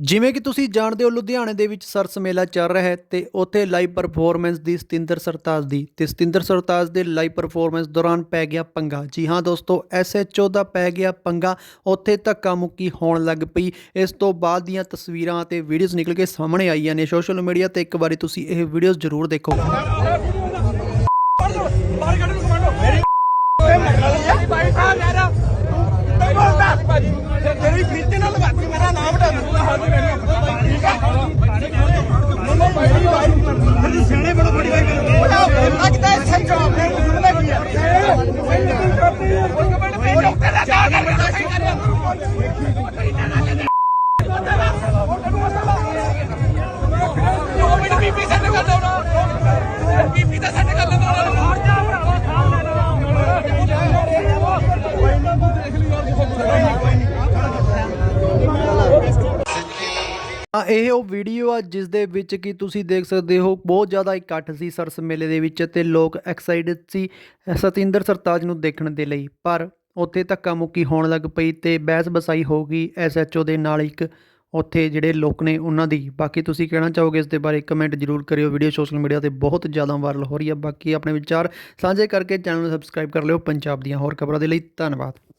ਜਿਵੇਂ ਕਿ ਤੁਸੀਂ ਜਾਣਦੇ ਹੋ, ਲੁਧਿਆਣੇ ਦੇ ਵਿੱਚ ਸਰਸ ਮੇਲਾ ਚੱਲ ਰਿਹਾ ਹੈ ਤੇ ਉੱਥੇ ਲਾਈਵ ਪਰਫਾਰਮੈਂਸ ਦੀ ਸਤਿੰਦਰ ਸਰਤਾਜ ਦੀ ਤੇ ਸਤਿੰਦਰ ਸਰਤਾਜ ਦੇ ਲਾਈਵ ਪਰਫਾਰਮੈਂਸ ਦੌਰਾਨ ਪੈ ਗਿਆ ਪੰਗਾ। ਜੀ ਹਾਂ ਦੋਸਤੋ ਐਸਐਚਓ ਦਾ ਪੈ ਗਿਆ ਪੰਗਾ। ਉੱਥੇ ਧੱਕਾ ਮੁੱਕੀ ਹੋਣ ਲੱਗ ਪਈ। ਇਸ ਤੋਂ ਬਾਅਦ ਦੀਆਂ ਤਸਵੀਰਾਂ ਅਤੇ ਵੀਡੀਓਜ਼ ਨਿਕਲ ਕੇ ਸਾਹਮਣੇ ਆਈਆਂ ਨੇ। ਸੋਸ਼ਲ ਮੀਡੀਆ ਤੇ ਇੱਕ ਵਾਰੀ ਤੁਸੀਂ ਇਹ ਵੀਡੀਓਜ਼ ਜ਼ਰੂਰ ਦੇਖੋ। ਇਹ ਉਹ ਵੀਡੀਓ ਆ ਜਿਸ ਦੇ ਵਿੱਚ ਕਿ ਤੁਸੀਂ ਦੇਖ ਸਕਦੇ ਹੋ, ਬਹੁਤ ਜ਼ਿਆਦਾ ਇਕੱਠ ਸੀ ਸਰਸ ਮੇਲੇ ਦੇ ਵਿੱਚ ਤੇ ਲੋਕ ਐਕਸਾਈਟਡ ਸੀ ਸਤਿੰਦਰ ਸਰਤਾਜ ਨੂੰ ਦੇਖਣ ਦੇ ਲਈ। ਪਰ ਉੱਥੇ ਧੱਕਾ ਮੁੱਕੀ ਹੋਣ ਲੱਗ ਪਈ ਤੇ ਬਹਿਸ ਬਸਾਈ ਹੋ ਗਈ ਐਸਐਚਓ ਦੇ ਨਾਲ ਇੱਕ ਉੱਥੇ ਜਿਹੜੇ ਲੋਕ ਨੇ ਉਹਨਾਂ ਦੀ। ਬਾਕੀ ਤੁਸੀਂ ਕਹਿਣਾ ਚਾਹੋਗੇ ਇਸ ਦੇ ਬਾਰੇ ਕਮੈਂਟ ਜ਼ਰੂਰ ਕਰਿਓ। ਵੀਡੀਓ ਸੋਸ਼ਲ ਮੀਡੀਆ ਤੇ ਬਹੁਤ ਜ਼ਿਆਦਾ ਵਾਇਰਲ ਹੋ ਰਹੀ ਹੈ ਬਾਕੀ ਆਪਣੇ ਵਿਚਾਰ ਸਾਂਝੇ ਕਰਕੇ ਚੈਨਲ ਨੂੰ ਸਬਸਕ੍ਰਾਈਬ ਕਰ ਲਿਓ। ਪੰਜਾਬ ਦੀਆਂ ਹੋਰ ਖਬਰਾਂ ਦੇ ਲਈ ਧੰਨਵਾਦ।